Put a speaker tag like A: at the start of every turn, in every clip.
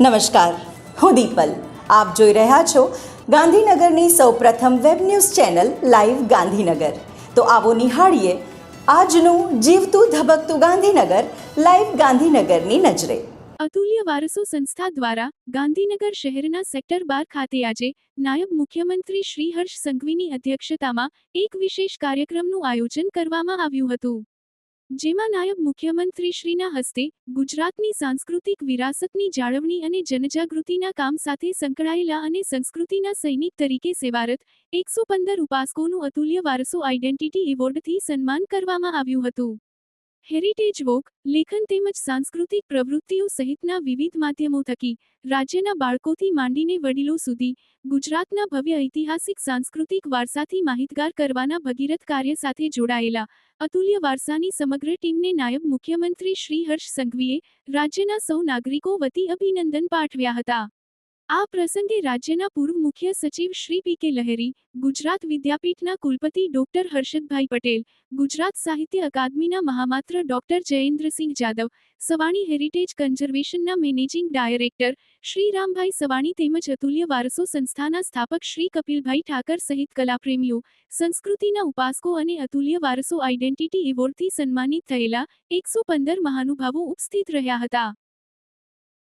A: નમસ્કાર. હું દીપલ. આપ જોઈ રહ્યા છો ગાંધીનગરની સૌપ્રથમ web news channel live Gandhinagar. તો આવો નિહાળીએ આજનું જીવતું ધબકતું ગાંધીનગર લાઈવ ગાંધીનગરની નજરે.
B: અતુલ્ય વારસો સંસ્થા દ્વારા ગાંધીનગર શહેરના સેક્ટર બાર ખાતે આજે નાયબ મુખ્યમંત્રી શ્રી હર્ષ સંઘવીની અધ્યક્ષતામાં એક વિશેષ કાર્યક્રમનું આયોજન કરવામાં આવ્યું હતું. જેમાં નાયબ મુખ્યમંત્રી શ્રીના હસ્તે ગુજરાતની સાંસ્કૃતિક વિરાસતની જાળવણી અને જનજાગૃતિના કામ સાથે સંકળાયેલા અને સંસ્કૃતિના સૈનિક તરીકે સેવારત એકસો પંદર ઉપાસકોનું અતુલ્ય વારસો આઇડેન્ટિટી એવોર્ડથી સન્માન કરવામાં આવ્યું હતું. હેરિટેજ વોક, લેખન તેમજ સાંસ્કૃતિક પ્રવૃત્તિઓ સહિતના વિવિધ માધ્યમો થકી, રાજ્યના બાળકોથી માંડીને વડીલો સુધી, ગુજરાતના ભવ્ય ઐતિહાસિક સાંસ્કૃતિક વારસાથી માહિતગાર કરવાના ભગીરથ કાર્ય સાથે જોડાયેલા, અતુલ્ય વારસાની સમગ્ર ટીમને નાયબ મુખ્યમંત્રી શ્રી હર્ષ સંઘવીએ, રાજ્યના સૌ નાગરિકો વતી અભિનંદન પાઠવ્યા હતા. આ પ્રસંગે રાજ્યના પૂર્વ મુખ્ય સચિવ શ્રી પી કે લહેરી, ગુજરાત વિદ્યાપીઠના કુલપતિ ડોક્ટર હર્ષદભાઈ પટેલ, ગુજરાત સાહિત્ય અકાદમીના મહામાત્ર ડોક્ટર જયેન્દ્રસિંહ જાદવ, સવાણી હેરિટેજ કન્ઝર્વેશનના મેનેજિંગ ડાયરેક્ટર શ્રી રામભાઈ સવાણી તેમજ અતુલ્ય વારસો સંસ્થાના સ્થાપક શ્રી કપિલભાઈ ઠાકર સહિત કલાપ્રેમીઓ, સંસ્કૃતિના ઉપાસકો અને અતુલ્ય વારસો આઇડેન્ટિટી એવોર્ડથી સન્માનિત થયેલા એકસો પંદર મહાનુભાવો ઉપસ્થિત રહ્યા હતા.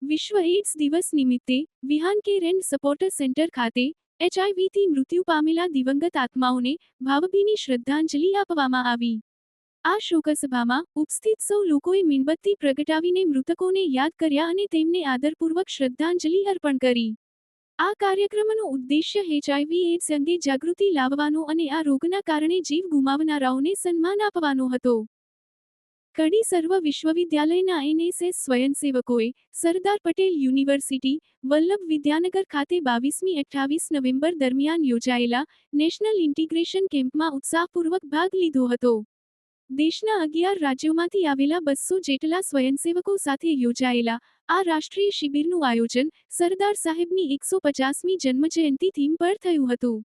B: વિશ્વ એઇડ્સ દિવસ નિમિત્તે Vihan care and supporter centre ખાતે એચઆઈવીથી મૃત્યુ પામેલા દિવંગત આત્માઓને ભાવભીની શ્રદ્ધાંજલિ આપવામાં આવી. આ શોકસભામાં ઉપસ્થિત સૌ લોકોએ મીણબત્તી પ્રગટાવીને મૃતકોને યાદ કર્યા અને તેમને આદરપૂર્વક શ્રદ્ધાંજલિ અર્પણ કરી. આ કાર્યક્રમનો ઉદ્દેશ્ય એચઆઈવી એઇડ્સ અંગે જાગૃતિ લાવવાનો અને આ રોગના કારણે જીવ ગુમાવનારાઓને સન્માન આપવાનો હતો. કડી સર્વ વિશ્વવિદ્યાલયના એનએસએસ સ્વયંસેવકોએ સરદાર પટેલ યુનિવર્સિટી, વલ્લભ વિદ્યાનગર ખાતે બાવીસમી અઠ્ઠાવીસ નવેમ્બર દરમિયાન યોજાયેલા નેશનલ ઇન્ટિગ્રેશન કેમ્પમાં ઉત્સાહપૂર્વક ભાગ લીધો હતો. દેશના અગિયાર રાજ્યોમાંથી આવેલા બસો જેટલા સ્વયંસેવકો સાથે યોજાયેલા આ રાષ્ટ્રીય શિબિરનું આયોજન સરદાર સાહેબની એકસો પચાસમી જન્મજયંતિ થીમ પર થયું હતું.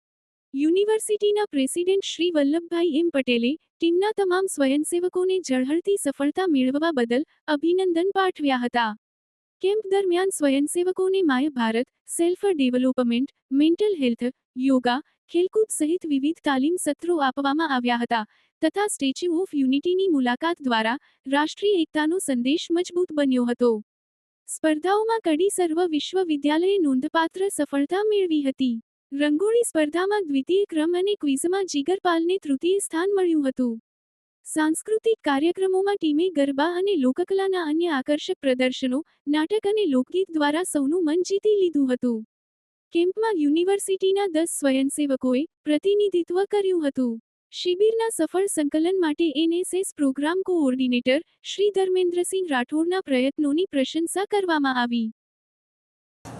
B: યુનિવર્સિટીના પ્રેસિડેન્ટ શ્રી વલ્લભભાઈ એમ પટેલે ટીમના તમામ સ્વયંસેવકોને ઝળહળતી સફળતા મેળવવા બદલ અભિનંદન પાઠવ્યા હતા. કેમ્પ દરમિયાન સ્વયંસેવકોને my Bharat, self development, mental health, yoga, ખેલકૂદ સહિત વિવિધ તાલીમ સત્રો આપવામાં આવ્યા હતા તથા સ્ટેચ્યુ ઓફ યુનિટીની મુલાકાત દ્વારા રાષ્ટ્રીય એકતાનો સંદેશ મજબૂત બન્યો હતો. સ્પર્ધાઓમાં કડી સર્વ વિશ્વવિદ્યાલયે નોંધપાત્ર સફળતા મેળવી હતી. રંગોળી સ્પર્ધામાં દ્વિતીય ક્રમ અને ક્વિઝમાં જીગરપાલને તૃતીય સ્થાન મળ્યું હતું. સાંસ્કૃતિક કાર્યક્રમોમાં ટીમે ગરબા અને લોકકલાના અન્ય આકર્ષક પ્રદર્શનો, નાટક અને લોકગીત દ્વારા સૌનું મન જીતી લીધું હતું. કેમ્પમાં યુનિવર્સિટીના દસ સ્વયંસેવકોએ પ્રતિનિધિત્વ કર્યું હતું. શિબિરના સફળ સંકલન માટે NSS programme coordinator Shri Dharmendrasinh રાઠોડના પ્રયત્નોની પ્રશંસા કરવામાં આવી.